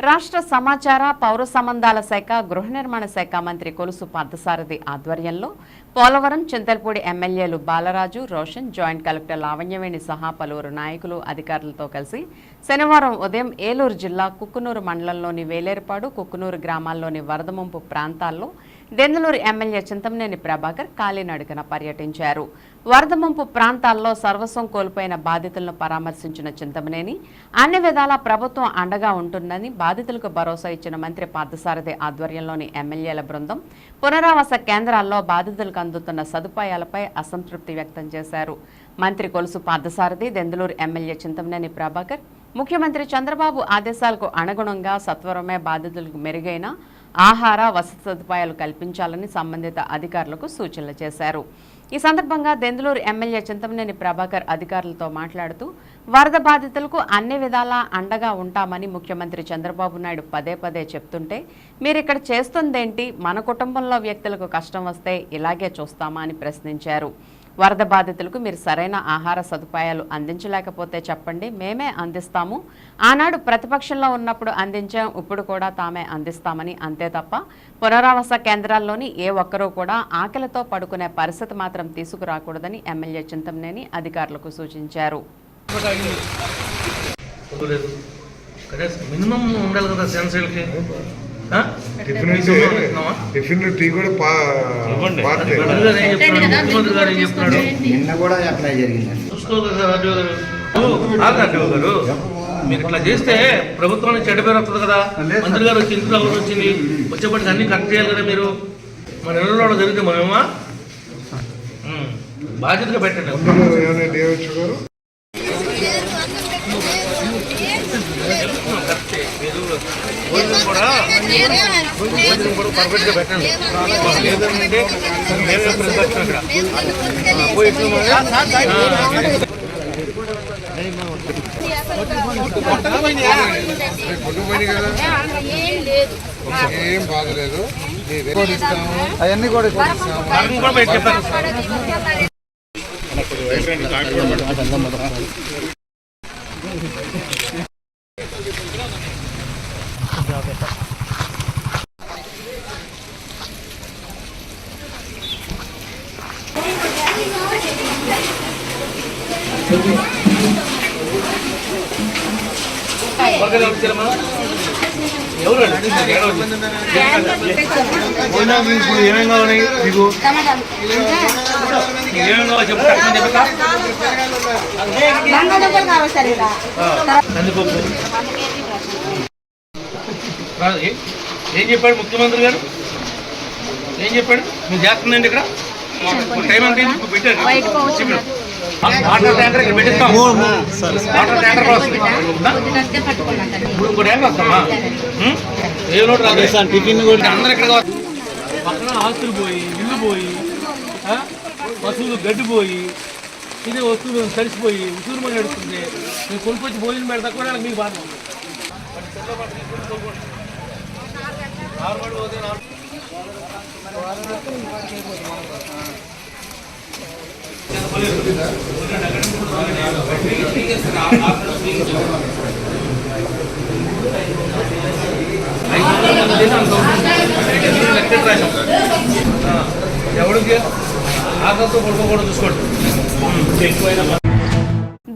రాష్ట్ర సమాచార పౌర సంబంధాల శాఖ గృహ నిర్మాణ శాఖ మంత్రి కొలుసు పార్థసారథి ఆధ్వర్యంలో పోలవరం చింతలపూడి ఎమ్మెల్యేలు బాలరాజు రోషన్ జాయింట్ కలెక్టర్ లావణ్యవేణి సహా పలువురు నాయకులు అధికారులతో కలిసి శనివారం ఉదయం ఏలూరు జిల్లా కుక్కునూరు మండలంలోని వేలేరుపాడు కుక్కునూరు గ్రామాల్లోని వరద ముంపు ప్రాంతాల్లో దెందలూరు ఎమ్మెల్యే చింతమనేని ప్రభాకర్ కాలినడుకన పర్యటించారు. వరద ముంపు ప్రాంతాల్లో సర్వస్వం కోల్పోయిన బాధితులను పరామర్శించిన చింతమనేని అన్ని విధాలా ప్రభుత్వం అండగా ఉంటుందని బాధితులకు భరోసా ఇచ్చిన మంత్రి పార్థసారథి ఆధ్వర్యంలోని ఎమ్మెల్యేల బృందం పునరావాస కేంద్రాల్లో బాధితులకు అందుతున్న సదుపాయాలపై అసంతృప్తి వ్యక్తం చేశారు. మంత్రి కొలుసు పార్థసారథి దెందలూరు ఎమ్మెల్యే చింతమనేని ప్రభాకర్ ముఖ్యమంత్రి చంద్రబాబు ఆదేశాలకు అనుగుణంగా సత్వరమే బాధితులకు మెరుగైన ఆహార వసతి సదుపాయాలు కల్పించాలని సంబంధిత అధికారులకు సూచనలు చేశారు. ఈ సందర్భంగా దెందులూరు ఎమ్మెల్యే చింతమనేని ప్రభాకర్ అధికారులతో మాట్లాడుతూ వరద బాధితులకు అన్ని విధాలా అండగా ఉంటామని ముఖ్యమంత్రి చంద్రబాబు నాయుడు పదే పదే చెప్తుంటే మీరు ఇక్కడ చేస్తుందేంటి? మన కుటుంబంలో వ్యక్తులకు కష్టం వస్తే ఇలాగే చూస్తామా అని ప్రశ్నించారు. వరద బాధితులకు మీరు సరైన ఆహార సదుపాయాలు అందించలేకపోతే చెప్పండి. మేమే అందిస్తాము. ఆనాడు ప్రతిపక్షంలో ఉన్నప్పుడు అందించాం. ఇప్పుడు కూడా తామే అందిస్తామని అంతే తప్ప పునరావాస కేంద్రాల్లోని ఏ ఒక్కరూ కూడా ఆకలితో పడుకునే పరిస్థితి మాత్రం తీసుకురాకూడదని ఎమ్మెల్యే చింతమనేని అధికారులకు సూచించారు. కనీసం మినిమం ఉండాలి కదా టిఫిన్ టిఫిన్ టీ కూడా నిన్న కూడా జరిగిందండి గారు. మీరు ఇట్లా చేస్తే ప్రభుత్వానికి చెడ్డ పేరు వస్తుంది కదా. మంత్రి గారు వచ్చి ఇంట్లో వచ్చింది. వచ్చేప్పటికి అన్ని కరెక్ట్ చేయాలి కదా మీరు? మన ఇళ్ళలో జరిగితే మనమేమా. బాధ్యతగా పెట్టండి. గారు? భోజనం కూడా భోజనం కూడా పెట్టండి లేదంటే ప్రతిపక్షం ఇక్కడ పోయి ఏం బాధలేదు అవన్నీ కూడా ఇస్తాము ఇప్పుడు ఏమేమి కావాలి మీకు ఏమేమి కావాలి చెప్పు కరెక్ట్గా చెప్తా కందిపప్పు ఏ- ఏం చెప్పాడు ముఖ్యమంత్రి గారు? ఏం చెప్పాడు? మీరు చేస్తుందండి ఇక్కడ? ఇప్పుడు టైం అంతా అయింది, ఇప్పుడు పెట్టారు. చెప్పాడు. వాటర్ ట్యాంకర్ ఇక్కడ పెట్టిస్తాం. వాటర్ ట్యాంకర్ కూడా వస్తుంది. ఇప్పుడు ఇంకో ట్యాంకర్ వస్తామా? ఉం? ఏ లోటు రాదు. టిఫిన్ కూడా అందరూ ఇక్కడ కావాలి. పక్కన ఆస్తులు పోయి ఇల్లు పోయి ఆ? పశువులు గడ్డి పోయి ఇదే వస్తువులు తడిసిపోయి ఉసూరు మని నడుస్తుంది. మీరు కొనుక్కొచ్చి భోజనం పెడతా కూడా మీకు బాధ. ఉంది. లెక్క ఎవడికి ఆకలితో కొడుకోకూడదు చూసుకోండి. ఎక్కువైనా